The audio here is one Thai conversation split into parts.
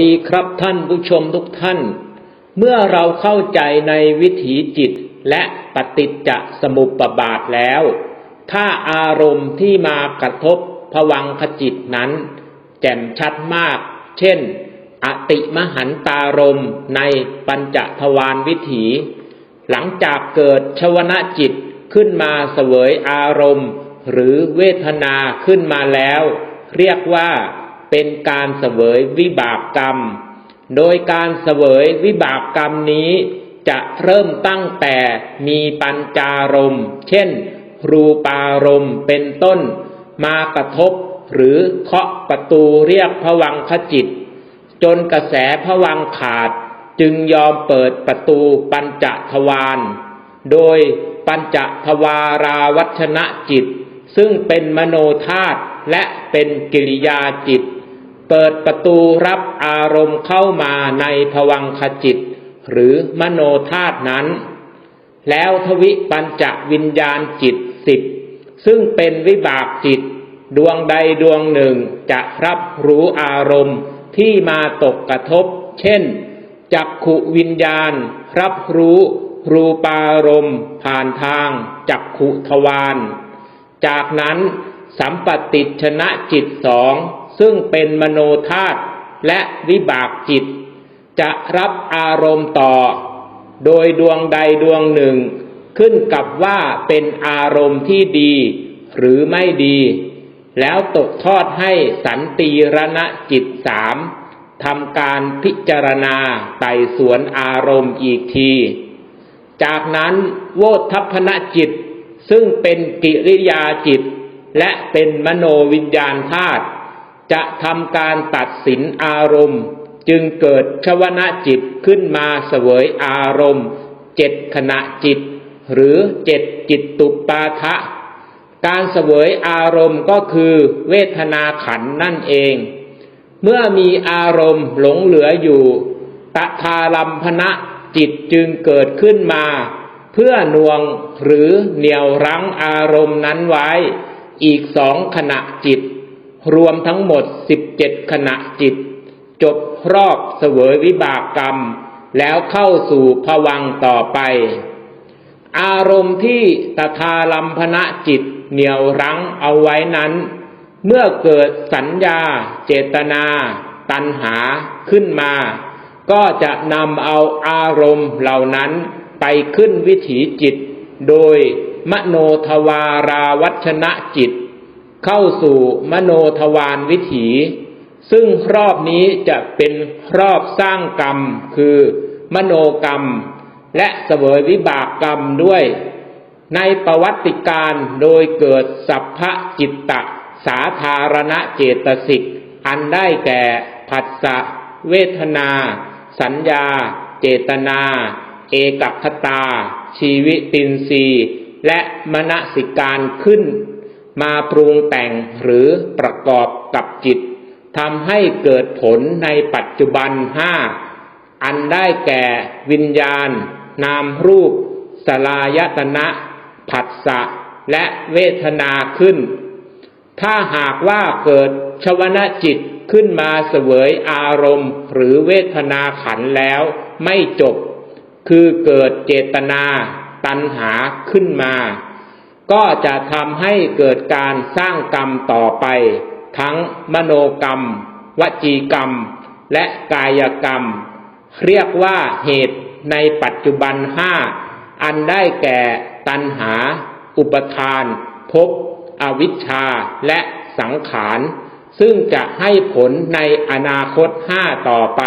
ดีครับท่านผู้ชมทุกท่าน เมื่อเราเข้าใจในวิถีจิตและปฏิจจสมุปบาทแล้ว ถ้าอารมณ์ที่มากระทบผวังขจิตนั้น แจ่มชัดมาก เช่น อติมหันตารมณ์ในปัญจทวารวิถี หลังจากเกิดชวนะจิตขึ้นมาเสวยอารมณ์ หรือเวทนาขึ้นมาแล้ว เรียกว่า เป็นการเสวยวิบากกรรม โดยการเสวยวิบากกรรมนี้ จะเริ่มตั้งแต่มีปัญจารมเช่น รูปารมณ์เป็นต้น มากระทบหรือเคาะประตูเรียกผวังขจิต จนกระแสผวังขาดจึงยอมเปิดประตูปัญจทวาร โดยปัญจทวาราวัชนะจิต ซึ่งเป็นมโนธาตุและเป็นกิริยาจิต เปิดประตูรับอารมณ์เข้ามาในภวังคจิต หรือมโนธาตุนั้น แล้วทวิปัญจวิญญาณจิตสิบซึ่งเป็นวิบากจิต ดวงใดดวงหนึ่งจะรับรู้อารมณ์ที่มาตกกระทบ เช่น จักขุวิญญาณ รับรู้ รูปารมณ์ผ่านทาง จักขุทวาร จากนั้นสัมปติชนะจิตสอง ซึ่งเป็นมโนธาตุและวิบากจิต จะรับอารมณ์ต่อ โดยดวงใดดวงหนึ่ง ขึ้นกับว่าเป็นอารมณ์ที่ดี หรือไม่ดี แล้วตกทอดให้สันติรณะจิตสามทำการพิจารณาไต่สวนอารมณ์อีกที จากนั้นโวทัพพนจิต ซึ่งเป็นกิริยาจิต และเป็นมโนวิญญาณธาตุ จะทำการตัดสินอารมณ์ จึงเกิดชวนะจิตขึ้นมาเสวยอารมณ์เจ็ดขณะจิต หรือเจ็ดจิตตุปาทะ การเสวยอารมณ์ก็คือเวทนาขันนั่นเอง เมื่อมีอารมณ์หลงเหลืออยู่ตะทาลัมพนะจิตจึงเกิดขึ้นมา เพื่อนวงหรือเหนี่ยวรั้งอารมณ์นั้นไว้ อีกสองขณะจิต รวมทั้งหมดสิบเจ็ดขณะจิต จบรอบเสวยวิบากกรรม แล้วเข้าสู่ภวังต่อไป อารมณ์ที่ตถาลัมพนะจิตเหนี่ยวรั้งเอาไว้นั้น เมื่อเกิดสัญญา เจตนา ตัณหาขึ้นมา ก็จะนำเอาอารมณ์เหล่านั้นไปขึ้นวิถีจิต โดยมโนทวาราวัชนะจิต เข้าสู่มโนทวารวิถี ซึ่งรอบนี้จะเป็นรอบสร้างกรรม คือมโนกรรม และเสวยวิบากกรรมด้วย ในประวัติการโดยเกิดสัพพจิตตะ สาธารณเจตสิก อันได้แก่ผัสสะเวทนา สัญญา เจตนา เอกคตา ชีวิตินทรีย์และมณสิการขึ้น มาปรุงแต่งหรือประกอบกับจิตทำให้เกิดผลในปัจจุบันห้าอันได้แก่วิญญาณ นามรูป สลายตนะผัสสะและเวทนาขึ้น ถ้าหากว่าเกิดชวนะจิตขึ้นมาเสวยอารมณ์ หรือเวทนาขันแล้วไม่จบ คือเกิดเจตนา ตัณหาขึ้นมา ก็จะทำให้เกิดการสร้างกรรมต่อไป ทั้งมโนกรรม วจีกรรม และกายกรรม เรียกว่าเหตุในปัจจุบันห้าอันได้แก่ตัณหา อุปทาน ภพ อวิชชา และสังขาร ซึ่งจะให้ผลในอนาคตห้าต่อไป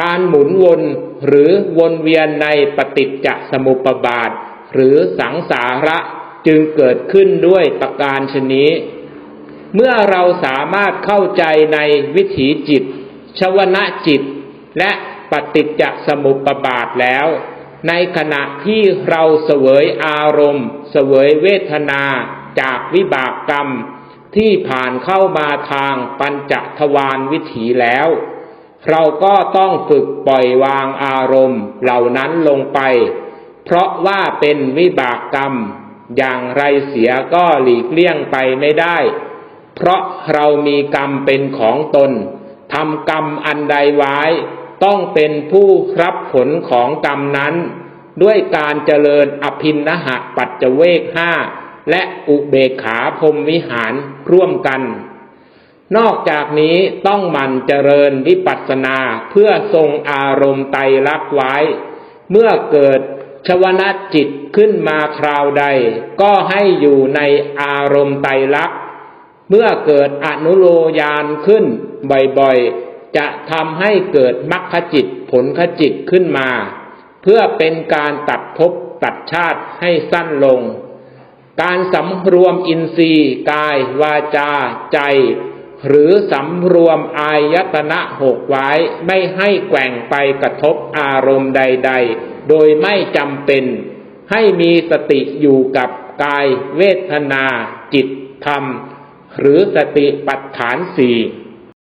การหมุนวนหรือวนเวียนในปฏิจจสมุปบาท หรือสังสาระ จึงเกิดขึ้นด้วยประการชนี้ เมื่อเราสามารถเข้าใจในวิถีจิต ชวนะจิต และปฏิจจสมุปบาทแล้ว ในขณะที่เราเสวยอารมณ์ เสวยเวทนาจากวิบากกรรม ที่ผ่านเข้ามาทางปัญจทวารวิถีแล้ว เราก็ต้องฝึกปล่อยวางอารมณ์เหล่านั้นลงไป เพราะว่าเป็นวิบากกรรม อย่างไรเสียก็หลีกเลี่ยงไปไม่ได้ เพราะเรามีกรรมเป็นของตนทำกรรมอันใดไว้ ต้องเป็นผู้รับผลของกรรมนั้น ด้วยการเจริญอภินนหะปัจจเวกห้าและอุเบกขาพรมวิหารร่วมกัน นอกจากนี้ต้องหมั่นเจริญวิปัสสนาเพื่อทรงอารมณ์ไตรลักษ์ไว้ เมื่อเกิด ชวนาจิตขึ้นมาคราวใด ก็ให้อยู่ในอารมณ์ไตรลักษณ์เมื่อเกิดอนุโลยานขึ้นบ่อยๆ จะทำให้เกิดมรรคจิตผลขจิตขึ้นมา เพื่อเป็นการตัดภพตัดชาติให้สั้นลง การสำรวมอินทรีย์ กาย วาจา ใจ หรือสำรวมอายตนะหกไว้ไม่ให้แกว่งไปกระทบอารมณ์ใด ๆ โดยไม่จำเป็น ให้มีสติอยู่กับกายเวทนาจิตธรรม หรือสติปัฏฐานสี่